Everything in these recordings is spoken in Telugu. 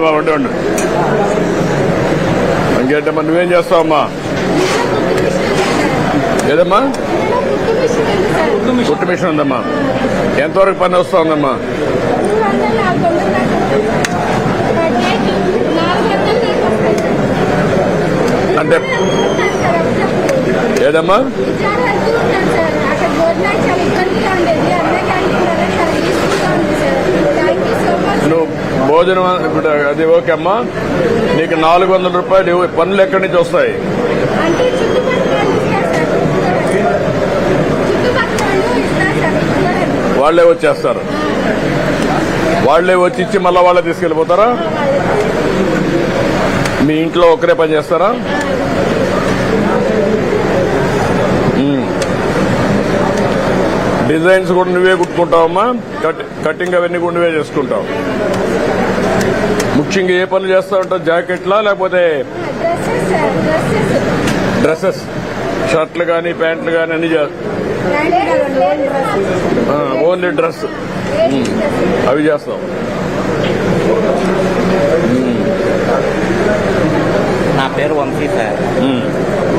ఉండు బాబు ఉండు ఉండు. ఇంకేంటమ్మా నువ్వేం చేస్తావమ్మా? ఏదమ్మా? కుట్టు మిషన్ ఉందమ్మా. ఎంతవరకు పని వస్తా ఉందమ్మా అంటే ఏదమ్మా నువ్వు భోజనం ఇప్పుడు అది ఓకే అమ్మా. నీకు నాలుగు వందల రూపాయలు. పనులు ఎక్కడి నుంచి వస్తాయి. వాళ్ళే వచ్చేస్తారు. వాళ్ళే వచ్చి ఇచ్చి మళ్ళీ వాళ్ళే తీసుకెళ్ళిపోతారా? మీ ఇంట్లో ఒకరే పని చేస్తారా. డిజైన్స్ కూడా నువ్వే కుట్టుకుంటావమ్మా. కట్ కటింగ్ అవన్నీ కూడా నువ్వే చేసుకుంటావు. ముఖ్యంగా ఏ పనులు చేస్తా ఉంటావు జాకెట్లా లేకపోతే డ్రెస్సెస్? షర్ట్లు కానీ ప్యాంట్లు కానీ అన్ని ఓన్లీ డ్రెస్. అవి చేస్తాం. నా పేరు వంశీ సార్.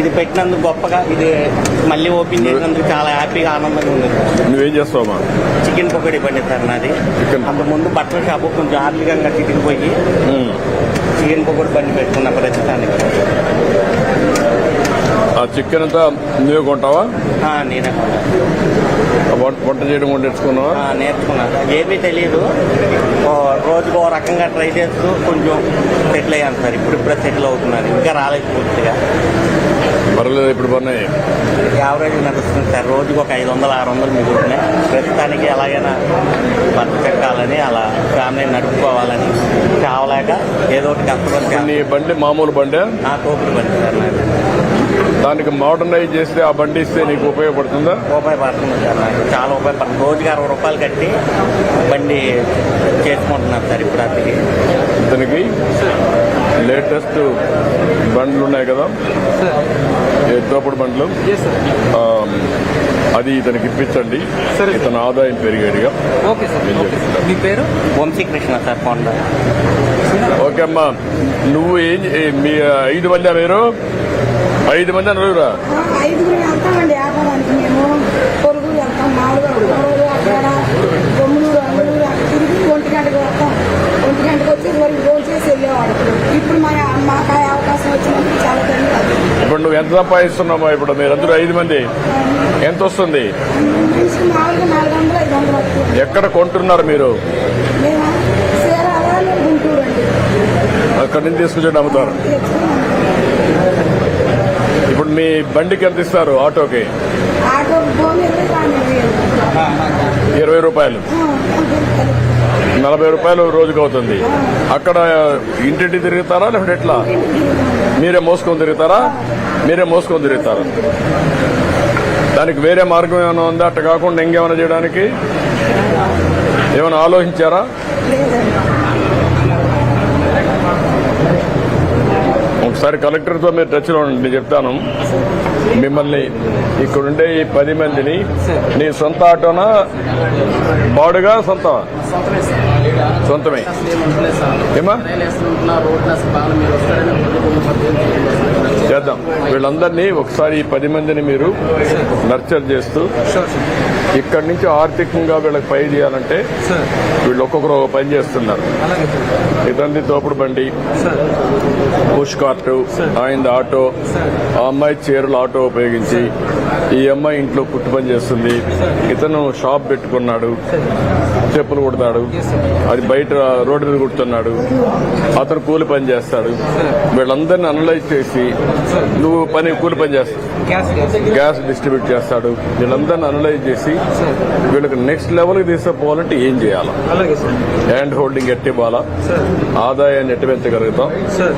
ఇది పెట్టినందుకు గొప్పగా ఇది మళ్ళీ ఓపెన్ చేసినందుకు చాలా హ్యాపీగా ఆనందంగా ఉంది. నువ్వేం చేస్తావమ్మా చికెన్ పకోడీ బండి సార్ నాది. అంత ముందు బట్టల షాపు కొంచెం ఆర్థికంగా మ్మ్. చికెన్ పకోడీ బండి పెట్టుకున్న ప్రస్తుతానికి. ఆ చికెన్ అంతా నువ్వే కొంటావా? నేనే వంట చేయడం కూడా నేర్చుకున్నావా? ఆ, నేర్చుకున్నాను ఏమీ తెలియదు రోజుకు ఓ రకంగా ట్రై చేస్తూ కొంచెం సెటిల్ అయ్యాను సార్. ఇప్పుడు ఇప్పుడే సెటిల్ అవుతున్నాను. ఇంకా రాలేదు పూర్తిగా. పర్లేదు ఇప్పుడు పన్నాయి యావరేజ్ నడుస్తుంది సార్ రోజుకు ఒక ఐదు వందలు ఆరు వందలు మిగులుతున్నాయి. ప్రస్తుతానికి ఎలాగైనా బతక పెట్టాలని అలా ఫ్యామిలీ నడుపుకోవాలని కావలేక ఏదో ఒకటి కష్టపడి నీ బండి మామూలు బండి? నా తోపుడు బండి సార్ నాకు దానికి మోడర్నైజ్ చేస్తే ఆ బండి ఇస్తే నీకు ఉపయోగపడుతుందా? ఉపయోగపడుతుంది సార్ నాకు చాలా ఉపయోగపడుతుంది రోజుకి అరవై రూపాయలు కట్టి బండి చేసుకుంటున్నాను సార్ ఇప్పుడు అతికి. ఇతనికి లేటెస్ట్ బండ్లు ఉన్నాయి కదా? తోపుడు బండ్లు? అది ఇతనికి ఇప్పించండి. సరే. ఇతని ఆదాయం పెరిగేదిగా. మీ పేరు? వంశీకృష్ణ సార్ ఓకే అమ్మా. నువ్వు ఏం మీ ఐదు మంది మీరు? ఐదు మంది నలుగురా ఐదుగురు వెళ్తామండి వ్యాపారానికి మేము. పొరుగు వెళ్తాం మామూలుగా పొరుగు అక్కడ బొమ్మలూరు అల్లూరు అక్కడ తిరిగి ఒంటి గంటకు వస్తాం. ఒంటి గంటకు వచ్చి వరకు రోజు చేసి వెళ్ళేవాడు. ఇప్పుడు మా మాకు ఇప్పుడు నువ్వు ఎంత సంపాదిస్తున్నావా ఇప్పుడు? మీరందరూ ఐదు మంది. ఎంత వస్తుంది? ఎక్కడ కొంటున్నారు మీరు? అక్కడి నుంచి తీసుకొచ్చి అమ్ముతారు. ఇప్పుడు మీ బండికి ఎంత ఇస్తారు ఆటోకి? ఇరవై రూపాయలు. నలభై రూపాయలు రోజుకి అవుతుంది అక్కడ ఇంటింటి తిరుగుతారా లేకపోతే ఎట్లా? మీరే మోసుకొని తిరుగుతారా? మీరే మోసుకొని తిరుగుతారా? దానికి వేరే మార్గం ఏమైనా ఉందా? అట్ట కాకుండా ఇంకేమైనా చేయడానికి? ఏమైనా ఆలోచించారా? ఒకసారి కలెక్టర్తో మీరు టచ్లో ఉండండి నేను చెప్తాను. మిమ్మల్ని ఇక్కడుండే ఈ పది మందిని నీ సొంత ఆటోనా? బాడుగా సొంత సొంతమే. ఏమా? చేద్దాం. వీళ్ళందరినీ ఒకసారి ఈ పది మందిని మీరు నర్చర్ చేస్తూ ఇక్కడి నుంచి ఆర్థికంగా వీళ్ళకి పై చేయాలంటే వీళ్ళు ఒక్కొక్కరు ఒక పని చేస్తున్నారు. అలాగే తోపుడు బండి. పుష్ కార్టు ఆయన ఆటో ఆ అమ్మాయి చీరలు ఆటో ఉపయోగించి ఈ అమ్మాయి ఇంట్లో కుట్టు పని చేస్తుంది. ఇతను షాప్ పెట్టుకున్నాడు చెప్పులు కుడతాడు అది బయట రోడ్డు మీద కుడుతున్నాడు అతను కూలి పని చేస్తాడు. వీళ్ళందరినీ అనలైజ్ చేసి నువ్వు పని కూలి పని చేస్తావు గ్యాస్ డిస్ట్రిబ్యూట్ చేస్తాడు. వీళ్ళందరినీ అనలైజ్ చేసి వీళ్ళకి నెక్స్ట్ లెవెల్కి తీసుకుపోవాలంటే ఏం చేయాలి? హ్యాండ్ హోల్డింగ్ ఎట్టి సార్ ఆదాయాన్ని ఎట్టి పెంచగలుగుతాం.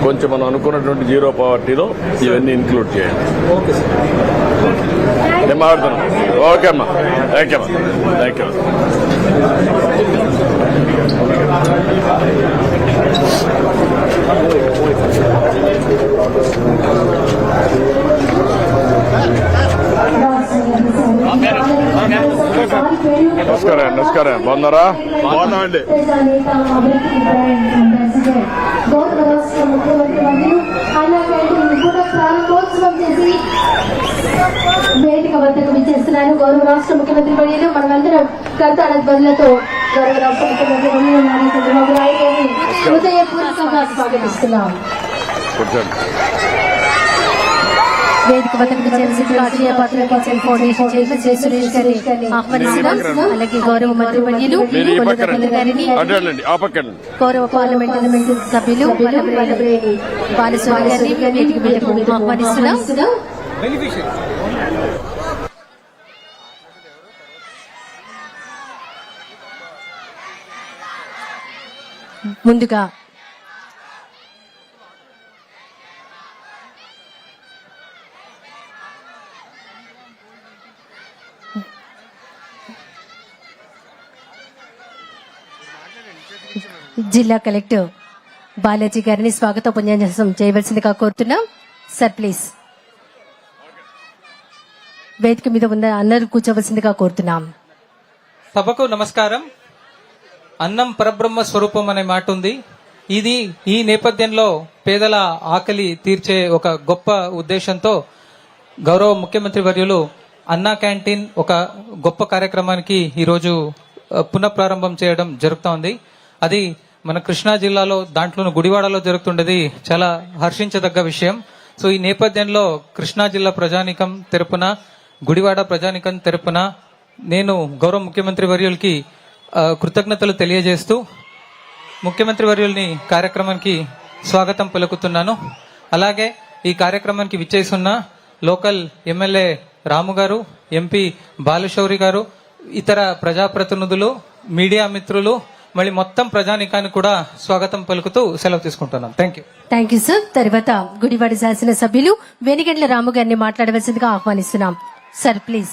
కొంచెం మనం అనుకున్నటువంటి జీరో పావర్టీలో ఇవన్నీ ఇంక్లూడ్ సార్ నేను మాట్లాడుతున్నాను ఓకే అమ్మా. థ్యాంక్ యూ అమ్మా. థ్యాంక్ యూ నమస్కారం నమస్కారం. బాగున్నారా? బాగున్నామండి. వేదిక వద్దకు విచ్చేస్తున్నాను. గౌరవ రాష్ట్ర ముఖ్యమంత్రి వర్యులు మనమందరం కర్తాడ బదులతో గౌరవ రాష్ట్ర ముఖ్యమంత్రి వర్యులు నారా చంద్రబాబు నాయుడు గారిని హృదయపూర్వకంగా స్వాగతిస్తున్నాం. వేదిక వద్దకు విచ్చేసి కాజీయ పాత్ర kitchen foundation chairman Shri Suresh గారిని ఆహ్వానిస్తున్నాం అలాగే గౌరవ మంత్రి వర్యులు మీరు ఈ పక్కన కొల్లు గారిని గౌరవ పార్లమెంట్ సభ్యులు బాలస్వామి గారిని వేదిక మీదకు ఆహ్వానిస్తున్నాం బెనిఫిషియరీ ముందుగా జిల్లా కలెక్టర్ బాలాజీ గారిని స్వాగత ఉపన్యాసం చేయవలసిందిగా కోరుతున్నాం. Sir please. వేదిక మీద ఉన్న అందరూ కూర్చోవలసిందిగా కోరుతున్నాం. సభకు నమస్కారం. అన్నం పరబ్రహ్మ స్వరూపం అనే మాట ఉంది. ఇది ఈ నేపథ్యంలో పేదల ఆకలి తీర్చే ఒక గొప్ప ఉద్దేశంతో గౌరవ ముఖ్యమంత్రి వర్యులు అన్నా క్యాంటీన్ ఒక గొప్ప కార్యక్రమానికి ఈరోజు పునఃప్రారంభం చేయడం జరుగుతోంది ఉంది. అది మన కృష్ణా జిల్లాలో దాంట్లోనూ గుడివాడలో జరుగుతుండేది చాలా హర్షించదగ్గ విషయం. సో ఈ నేపథ్యంలో కృష్ణా జిల్లా ప్రజానికం తెరపున గుడివాడ ప్రజానికం తెరపున నేను గౌరవ ముఖ్యమంత్రి వర్యులకి కృతజ్ఞతలు తెలియజేస్తూ ముఖ్యమంత్రి వర్యుల్ని కార్యక్రమానికి స్వాగతం పలుకుతున్నాను. అలాగే ఈ కార్యక్రమానికి విచ్చేసున్న లోకల్ ఎమ్మెల్యే రాము గారు ఎంపీ బాలశౌరి గారు ఇతర ప్రజాప్రతినిధులు మీడియా మిత్రులు మళ్ళీ మొత్తం ప్రజానికానికి కూడా స్వాగతం పలుకుతూ సెలవు తీసుకుంటున్నాం. Thank you thank you sir తర్వాత గుడివాడ శాసన సభ్యులు వెనిగండ్ల రాము గారిని మాట్లాడవలసిందిగా ఆహ్వానిస్తున్నాం. Sir please